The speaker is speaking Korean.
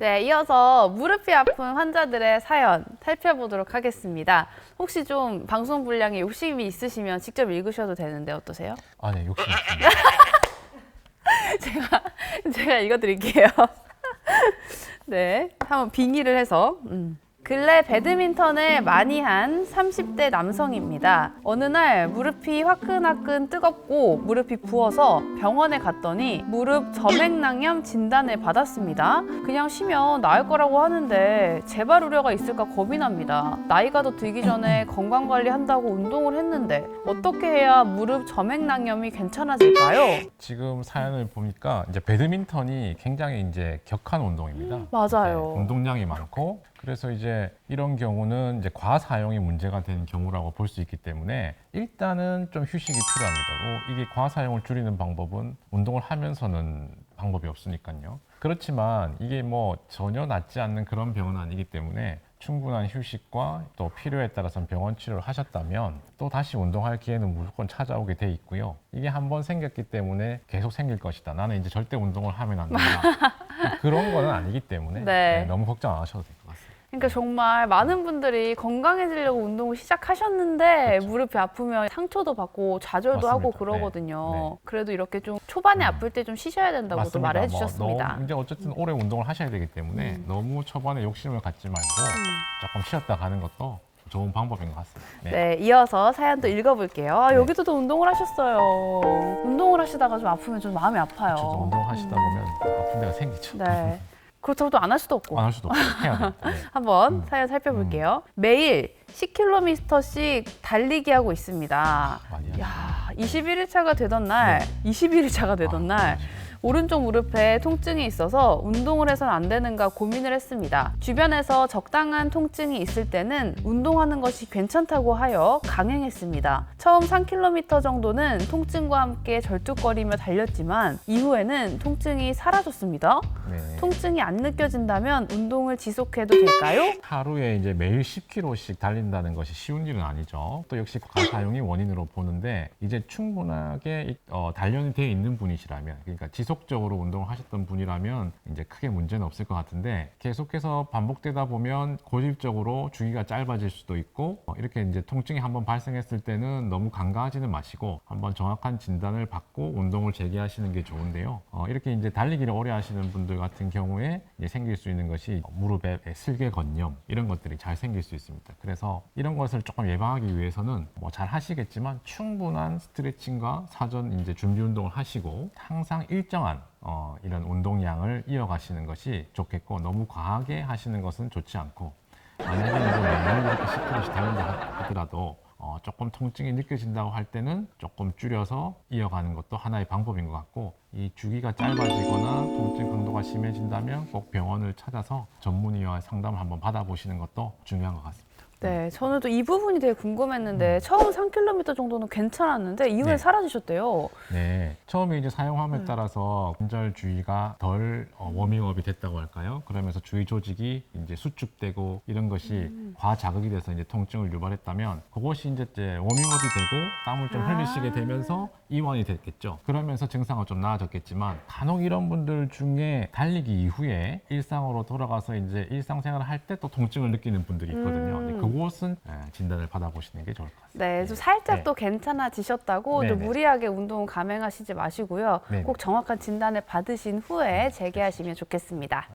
네, 이어서 무릎이 아픈 환자들의 사연 살펴보도록 하겠습니다. 혹시 좀 방송 분량에 욕심이 있으시면 직접 읽으셔도 되는데 어떠세요? 아, 네, 욕심 있습니다. 제가 읽어드릴게요. 네, 한번 빙의를 해서. 음. 근래 배드민턴을 많이 한 30대 남성입니다. 어느 날 무릎이 화끈화끈 뜨겁고 무릎이 부어서 병원에 갔더니 무릎 점액낭염 진단을 받았습니다. 그냥 쉬면 나을 거라고 하는데 재발 우려가 있을까 겁이 납니다. 나이가 더 들기 전에 건강 관리한다고 운동을 했는데 어떻게 해야 무릎 점액낭염이 괜찮아질까요? 지금 사연을 보니까 이제 배드민턴이 굉장히 이제 격한 운동입니다. 맞아요. 네, 운동량이 많고 그래서 이제 이런 경우는 이제 과사용이 문제가 되는 경우라고 볼 수 있기 때문에 일단은 좀 휴식이 필요합니다. 뭐 이게 과사용을 줄이는 방법은 운동을 하면서는 방법이 없으니까요. 그렇지만 이게 뭐 전혀 낫지 않는 그런 병은 아니기 때문에 충분한 휴식과 또 필요에 따라서 병원 치료를 하셨다면 또 다시 운동할 기회는 무조건 찾아오게 돼 있고요. 이게 한번 생겼기 때문에 계속 생길 것이다. 나는 이제 절대 운동을 하면 안 된다. 그런 거는 아니기 때문에 네. 네, 너무 걱정 안 하셔도 같습니다. 그러니까 정말 많은 분들이 건강해지려고 운동을 시작하셨는데 그쵸. 무릎이 아프면 상처도 받고 좌절도 맞습니다. 하고 네. 그러거든요. 네. 그래도 이렇게 좀 초반에 음. 아플 때 좀 쉬셔야 된다고도 맞습니다. 말을 뭐 해주셨습니다. 이제 어쨌든 오래 운동을 하셔야 되기 때문에 음. 너무 초반에 욕심을 갖지 말고 조금 쉬었다 가는 것도 좋은 방법인 것 같습니다. 네. 네, 이어서 사연도 읽어볼게요. 아, 네. 여기도 또 운동을 하셨어요. 운동을 하시다가 좀 아프면 좀 마음이 아파요. 운동하시다 보면 아픈 데가 생기죠. 네. 그렇다고 또 안 할 수도 없고. 안 할 수도 없고 해야. 네. 한번 음. 사연 살펴볼게요. 매일 10km씩 달리기 하고 있습니다. 많이 하죠. 야, 21일 차가 되던 날, 21일 차가 되던 네. 아, 날, 오른쪽 무릎에 통증이 있어서 운동을 해서는 안 되는가 고민을 했습니다. 주변에서 적당한 통증이 있을 때는 운동하는 것이 괜찮다고 하여 강행했습니다. 처음 3km 정도는 통증과 함께 절뚝거리며 달렸지만 이후에는 통증이 사라졌습니다. 네. 통증이 안 느껴진다면 운동을 지속해도 될까요? 하루에 이제 매일 10km씩 달린다는 것이 쉬운 일은 아니죠. 또 역시 과사용이 원인으로 보는데 이제 충분하게 이- 어, 단련이 되어 있는 분이시라면 그러니까 지속 적으로 운동을 하셨던 분이라면 이제 크게 문제는 없을 것 같은데 계속해서 반복되다 보면 고질적으로 주기가 짧아질 수도 있고 어, 이렇게 이제 통증이 한번 발생했을 때는 너무 간과하지는 마시고 한번 정확한 진단을 받고 운동을 재개하시는 게 좋은데요. 어, 이렇게 이제 달리기를 오래 하시는 분들 같은 경우에 생길 수 있는 것이 무릎에 슬개 건염 이런 것들이 잘 생길 수 있습니다. 그래서 이런 것을 조금 예방하기 위해서는 뭐 잘 하시겠지만 충분한 스트레칭과 사전 이제 준비 운동을 하시고 항상 일정 한 어, 이런 운동량을 이어가시는 것이 좋겠고 너무 과하게 하시는 것은 좋지 않고 만약에 매일 이렇게 10km씩 달린다 하더라도 어, 조금 통증이 느껴진다고 할 때는 조금 줄여서 이어가는 것도 하나의 방법인 것 같고 이 주기가 짧아지거나 통증 강도가 심해진다면 꼭 병원을 찾아서 전문의와 상담을 한번 받아보시는 것도 중요한 것 같습니다. 네, 저는 또 이 부분이 되게 궁금했는데 처음 3km 정도는 괜찮았는데 이후에 네. 사라지셨대요. 네, 처음에 이제 사용함에 네. 따라서 관절 주위가 덜 어, 워밍업이 됐다고 할까요? 그러면서 주위 조직이 이제 수축되고 이런 것이 음. 과자극이 돼서 이제 통증을 유발했다면 그것이 이제 이제 워밍업이 되고 땀을 좀 아. 흘리시게 되면서 이완이 됐겠죠. 그러면서 증상은 좀 나아졌겠지만 간혹 이런 분들 중에 달리기 이후에 일상으로 돌아가서 이제 일상생활을 할 때 또 통증을 느끼는 분들이 있거든요. 음. 네, 그곳은 예, 진단을 받아보시는 게 좋을 것 같습니다. 네, 좀 살짝 네. 또 괜찮아지셨다고 네, 좀 네. 무리하게 운동 감행하시지 마시고요. 네, 꼭 네. 정확한 진단을 받으신 후에 재개하시면 좋겠습니다.